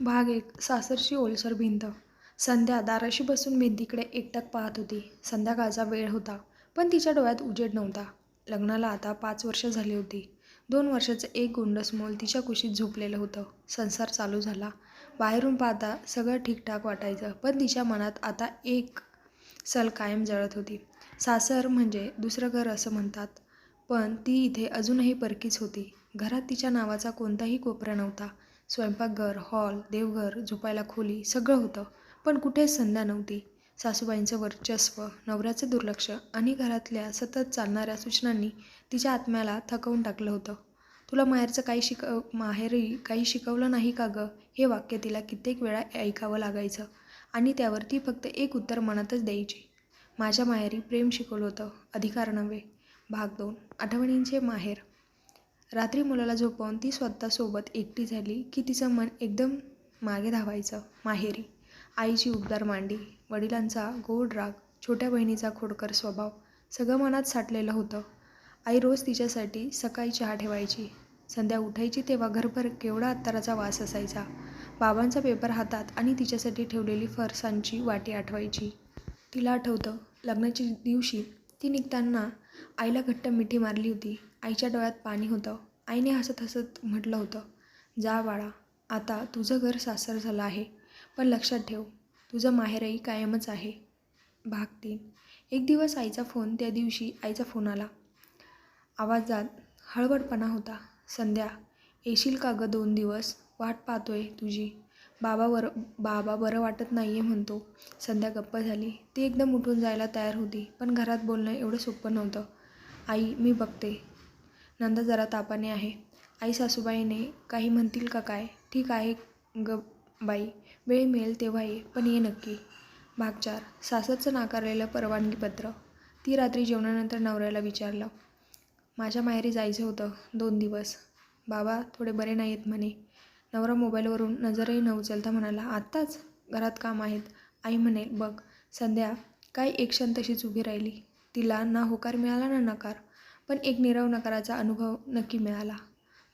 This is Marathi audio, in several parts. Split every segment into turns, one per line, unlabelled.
भाग एक सासरशी ओलसर भिंत. संध्या दाराशी बसून भिंतीकडे एकटक पाहत होती. संध्याकाळचा वेळ होता पण तिच्या डोळ्यात उजेड नव्हता. लग्नाला आता पाच वर्ष झाली होती. दोन वर्षाचं एक गोंडस मोल तिच्या कुशीत झोपलेलं होतं. संसार चालू झाला. बाहेरून पाहता सगळं ठीकठाक वाटायचं पण तिच्या मनात आता एक सल कायम जळत होती. सासर म्हणजे दुसरं घर असं म्हणतात पण ती इथे अजूनही परकीच होती. घरात तिच्या नावाचा कोणताही कोपरा नव्हता. स्वयंपाकघर हॉल देवघर झोपायला खोली सगळं होतं पण कुठेच संध्या नव्हती. सासूबाईंचं वर्चस्व नवऱ्याचं दुर्लक्ष आणि घरातल्या सतत चालणाऱ्या सूचनांनी तिच्या आत्म्याला थकवून टाकलं होतं. तुला माहेरचं काही शिकव माहेरी काही शिकवलं नाही का गं? हे वाक्य तिला कित्येक वेळा ऐकावं लागायचं आणि त्यावर ती फक्त एक उत्तर मनातच द्यायची. माझ्या माहेरी प्रेम शिकवलं होतं अधिकार नव्हे. भाग दोन. आठवणींचे माहेर. रात्री मुलाला झोपवून ती स्वतःसोबत एकटी झाली की तिचं मन एकदम मागे धावायचं. माहेरी. आईची उबदार मांडी वडिलांचा गोड राग छोट्या बहिणीचा खोडकर स्वभाव सगळं मनात साठलेलं होतं. आई रोज तिच्यासाठी सकाळी चहा ठेवायची. संध्या उठायची तेव्हा घरभर केवढा अत्ताराचा वास असायचा. बाबांचा पेपर हातात आणि तिच्यासाठी ठेवलेली फरसांची वाटी आठवायची. तिला आठवतं लग्नाच्या दिवशी ती निघताना आईला घट्ट मिठी मारली होती. आईच्या डोळ्यात पाणी होतं. आईने हसत हसत म्हटलं होतं जा बाळा आता तुझं घर सासर झालं आहे. पण लक्षात ठेव तुझं माहेरही कायमच आहे. भाग तीन. एक दिवस आईचा फोन त्या दिवशी आईचा फोन आला. आवाजात हळबडपणा होता. संध्या येशील का गं दोन दिवस? वाट पाहतोय तुझी. बाबा वर बाबा बरं वाटत नाही आहे म्हणतो. संध्या गप्प झाली. ती एकदम उठून जायला तयार होती पण घरात बोलणं एवढं सोपं नव्हतं. आई मी बघते. नंदा जरा तापाने आहे. आई सासूबाईने काही म्हणतील का काय? ठीक आहे ग बाई. वेळ मिळेल तेव्हा ये पण ये नक्की. भाग चार. सासरचं नाकारलेलं परवानगीपत्र ती रात्री जेवणानंतर नवऱ्याला विचारलं. माझ्या माहेरी जायचं होतं दोन दिवस. बाबा थोडे बरे नाही आहेत म्हणे. नवरा मोबाईलवरून नजरही न उचलता म्हणाला आत्ताच? घरात काम आहेत. आई म्हणे बघ संध्या काय एक क्षण तशीच उभी राहिली. तिला ना होकार मिळाला ना नकार. पण एक निरव नकाराचा अनुभव नक्की मिळाला.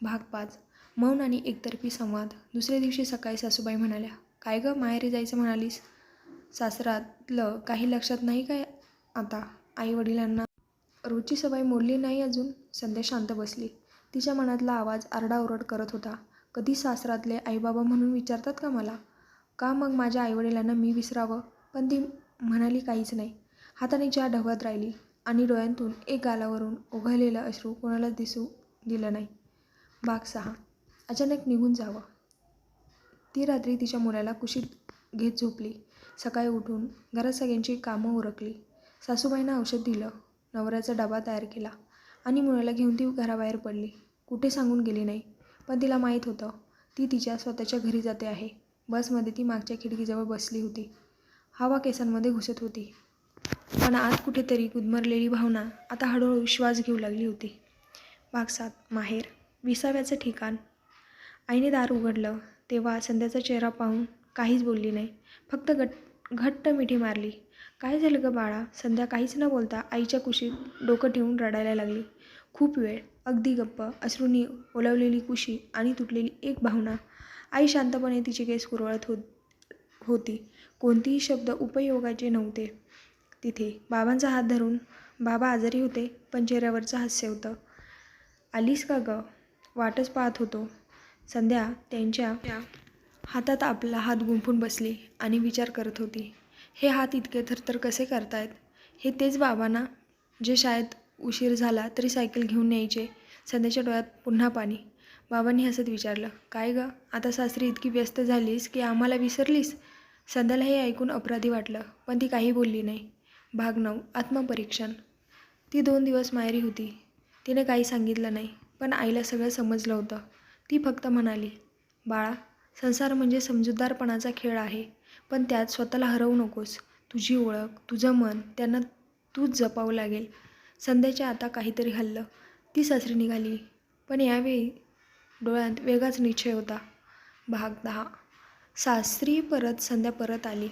भाग पाच. मौन आणि एकतर्फी संवाद. दुसऱ्या दिवशी सकाळी सासूबाई म्हणाल्या काय गं माहेरी जायचं म्हणालीस? सासरातलं काही लक्षात नाही काय आता? आई वडिलांना रोजची सवय मोडली नाही अजून? संध्या शांत बसली. तिच्या मनातला आवाज आरडाओरड करत होता. कधी सासरातले आईबाबा म्हणून विचारतात का मला? का मग माझ्या आईवडिलांना मी विसरावं? पण ती म्हणाली काहीच नाही. हाताने चहा ढवळत राहिली. आणि डोळ्यांतून एक गालावरून ओघळलेलं अश्रू कोणालाच दिसू दिलं नाही. भाग सहा. अचानक निघून जावं. ती रात्री तिच्या मुलाला कुशीत घेत झोपली. सकाळी उठून घरात सगळ्यांची कामं उरकली. सासूबाईंना औषध दिलं. नवऱ्याचा डबा तयार केला. आणि मुलाला घेऊन ती घराबाहेर पडली. कुठे सांगून गेली नाही. पण तिला माहीत होतं ती तिच्या स्वतःच्या घरी जाते आहे. बसमध्ये ती मागच्या खिडकीजवळ बसली होती. हवा केसांमध्ये घुसत होती. पण आत कुठेतरी गुदमरलेली भावना आता हळूहळू श्वास घेऊ लागली होती. बागसात माहेर विसाव्याचं ठिकाण. आईने दार उघडलं तेव्हा संध्याचा चेहरा पाहून काहीच बोलली नाही. फक्त गट घट्ट मिठी मारली. काय झालं गं बाळा? संध्या काहीच न बोलता आईच्या कुशीत डोकं ठेवून रडायला लागली. खूप वेळ अगदी गप्प अश्रूंनी ओलावलेली कुशी आणि तुटलेली एक भावना. आई शांतपणे तिचे केस कुरवळत होत होती. कोणतीही शब्द उपयोगाचे नव्हते. तिथे. बाबांचा हात धरून बाबा आजारी होते पण चेहऱ्यावरचं हास्य होतं. आलीस का गं? वाटच पाहत होतो. संध्या त्यांच्या हातात आपला हात गुंफून बसली आणि विचार करत होती हे हात इतके थरथर कसे करतायत? हे तेच बाबांना जे शाळेत उशीर झाला तरी सायकल घेऊन न्यायचे. संध्याच्या डोळ्यात पुन्हा पाणी. बाबांनी हसत विचारलं काय गं? आता सासरी इतकी व्यस्त झालीस की आम्हाला विसरलीस? संध्याला हे ऐकून अपराधी वाटलं पण ती काही बोलली नाही. भाग नऊ आत्मपरीक्षण. ती दोन दिवस मायरी होती. तिने काही सांगितलं नाही पण आईला सगळं समजलं होतं. ती फक्त म्हणाली बाळा संसार म्हणजे समजूतदारपणाचा खेळ आहे पण त्यात स्वतःला हरवू नकोस. तुझी ओळख तुझं मन त्यांना तूच जपावं लागेल. संध्याच्या आता काहीतरी हल्लं. ती सासरी निघाली पण यावेळी डोळ्यात वेगळाच निश्चय होता. भाग दहा. सासरी परत संध्या परत आली.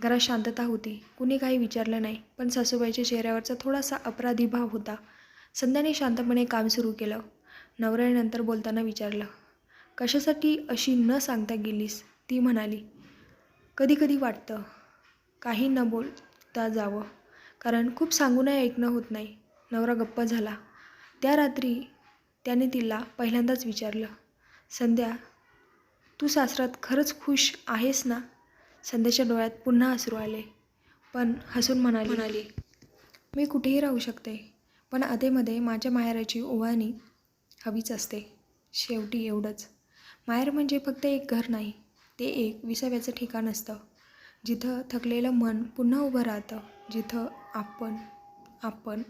घरात शांतता होती. कुणी काही विचारलं नाही पण सासूबाईच्या चेहऱ्यावरचा थोडासा अपराधी भाव होता. संध्याने शांतपणे काम सुरू केलं. नवऱ्यानंतर बोलताना विचारलं कशासाठी अशी न सांगता गेलीस? ती म्हणाली कधी कधी वाटतं काही न बोलता जावं. कारण खूप सांगूनही ऐकणं होत नाही. नवरा गप्प झाला. त्या रात्री त्याने तिला पहिल्यांदाच विचारलं संध्या तू सासरात खरंच खुश आहेस ना? संध्याच्या डोळ्यात पुन्हा अश्रू आले पण हसून म्हणाली म्हणाली मी कुठेही राहू शकते पण अधेमध्ये माझ्या माहेराची ओवाणी हवीच असते. शेवटी एवढंच. माहेर म्हणजे फक्त एक घर नाही ते एक विसाव्याचं ठिकाण असतं. जिथं थकलेलं मन पुन्हा उभं राहतं जिथं आपण आपण